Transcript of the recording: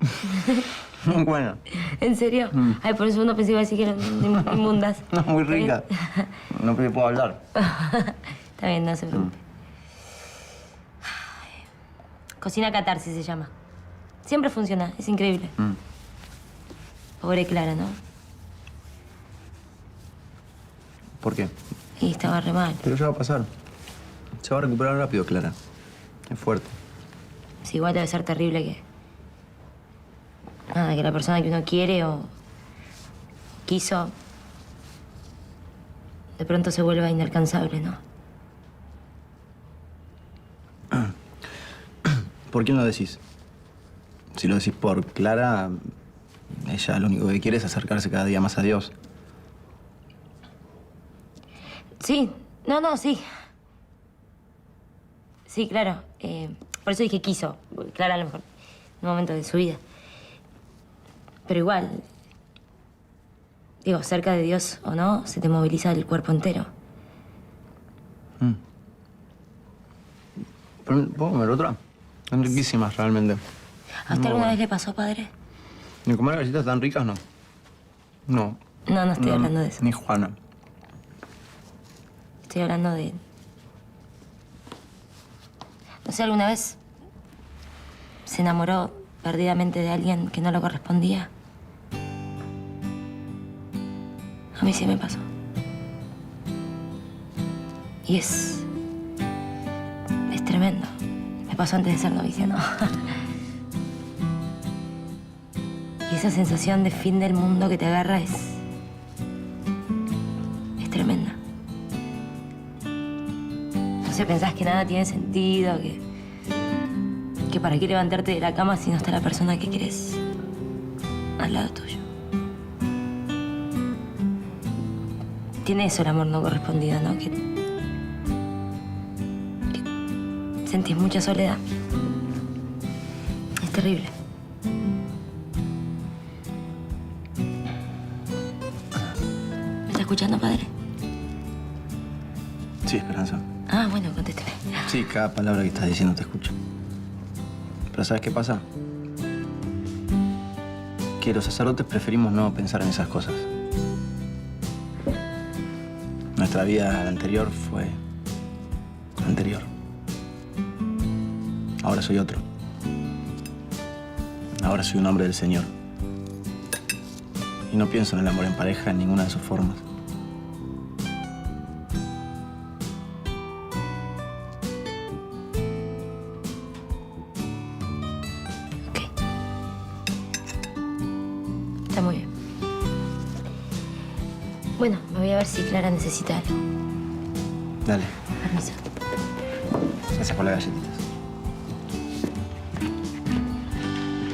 Muy buena. ¿En serio? Ay, por eso uno pensé que iba a decir que eran inmundas. No, muy rica. No puedo hablar. Está bien, no se preocupe. Ay. Cocina catarsis se llama. Siempre funciona, es increíble. Mm. Pobre Clara, ¿no? ¿Por qué? Y estaba re mal. Pero ya va a pasar. Se va a recuperar rápido, Clara. Es fuerte. Sí, igual debe ser terrible que... Nada, que la persona que uno quiere o quiso de pronto se vuelva inalcanzable, ¿no? ¿Por quién lo decís? Si lo decís por Clara, ella lo único que quiere es acercarse cada día más a Dios. Sí, no, no, sí. Sí, claro. eh, por eso dije quiso. Clara a lo mejor en un momento de su vida. Pero igual, digo, cerca de Dios o no, se te moviliza el cuerpo entero. Pero, ¿Puedo comer otra? Son riquísimas, realmente. ¿A usted alguna vez le pasó, padre? ¿Ni comer galletitas tan ricas, no? No. No, no estoy No, hablando de eso. Ni Juana. Estoy hablando de... No sé, ¿alguna vez se enamoró perdidamente de alguien que no lo correspondía? Mí sí me pasó. Y es... Es tremendo. Me pasó antes de ser novicia, ¿no? y esa sensación de fin del mundo que te agarra es... Es tremenda. No sé, pensás que nada tiene sentido, que. que para qué levantarte de la cama si no está la persona que querés al lado tuyo. Tiene eso el amor no correspondido, ¿no? Que. que sentís mucha soledad. Es terrible. ¿Me está escuchando, padre? Sí, Esperanza. Ah, bueno, contésteme. Sí, cada palabra que estás diciendo te escucho. Pero ¿sabes qué pasa? Que los sacerdotes preferimos no pensar en esas cosas. Nuestra vida anterior fue anterior. Ahora soy otro. Ahora soy un hombre del Señor. Y no pienso en el amor en pareja en ninguna de sus formas. Bueno, me voy a ver si Clara necesita algo. Dale, Permiso. gracias por las galletitas.